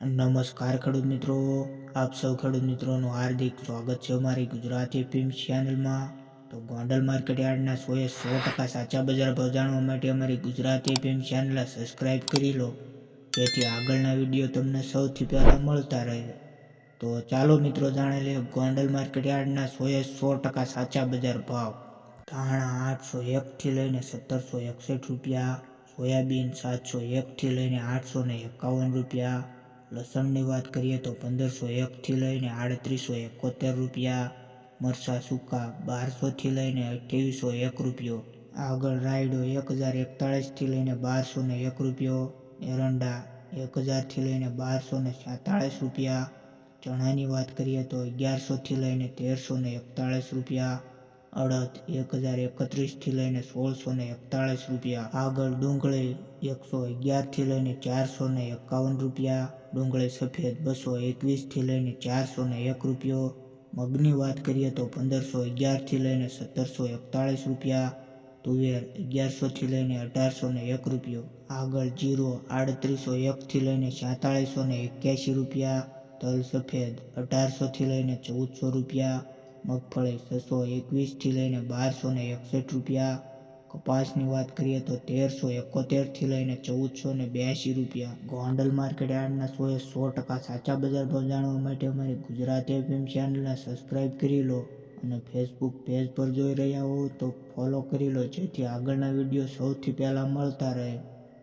નમસ્કાર ખેડૂત મિત્રો, આપ સૌ ખેડૂત મિત્રોનું હાર્દિક સ્વાગત છે અમારી ગુજરાતી ફિલ્મ ચેનલમાં તો ગોંડલ માર્કેટ યાર્ડના સોએ સો ટકા સાચા બજાર ભાવ જાણવા માટે અમારી ગુજરાતી ફિલ્મ ચેનલ સબસ્ક્રાઇબ કરી લો, જેથી આગળના વીડિયો તમને સૌથી પહેલાં મળતા રહે. તો ચાલો મિત્રો જાણી લઈએ ગોંડલ માર્કેટ યાર્ડના સોએ સો ટકા સાચા બજાર ભાવ. ધાણા આઠસો એકથી લઈને સત્તરસો એકસઠ રૂપિયા, સોયાબીન સાતસો એકથી લઈને આઠસો ને એકાવન રૂપિયા લસણની વાત કરીએ તો પંદરસો એકથી લઈને આડત્રીસો એકોતેર રૂપિયા, મરચાં સૂકા બારસોથી લઈને અઠ્યાવીસો એક રૂપિયો, આગળ રાયડો એક હજાર એકતાળીસથી લઈને બારસો ને એક રૂપિયો, એરંડા એક હજારથી લઈને બારસો ને સાતાળીસ રૂપિયા, ચણાની વાત કરીએ તો અગિયારસોથી લઈને તેરસો ને એકતાળીસ રૂપિયા અડદ એક હજાર એકત્રીસથી લઈને સોળસો ને એકતાળીસ રૂપિયા, આગળ ડુંગળી એકસો અગિયારથી લઈને ચારસો ને એકાવન રૂપિયા, ડુંગળી સફેદ બસો એકવીસથી લઈને ચારસો ને એક રૂપિયો. મગની વાત કરીએ તો પંદરસો અગિયારથી લઈને સત્તરસો એકતાળીસ રૂપિયા, તુવેર અગિયારસોથી લઈને અઢારસો ને એક રૂપિયો. આગળ જીરો આડત્રીસો એકથી લઈને સાતાળીસો ને એક્યાસી રૂપિયા, તલ સફેદ અઢારસોથી લઈને ચૌદસો રૂપિયા મગફળી છસો એકવીસથી લઈને બારસો ને એકસઠ રૂપિયા. કપાસની વાત કરીએ તો તેરસો એકોતેરથી લઈને ચૌદસો ને બ્યાસી રૂપિયા. ગોંડલ માર્કેટ યાર્ડના સોએ સો ટકા સાચા બજાર ભાવ જાણવા માટે અમારી ગુજરાતી એફએમ ચેનલને સબસ્ક્રાઇબ કરી લો અને ફેસબુક પેજ પર જોઈ રહ્યા હો તો ફોલો કરી લો જેથી આગળના વીડિયો સૌથી પહેલાં મળતા રહે.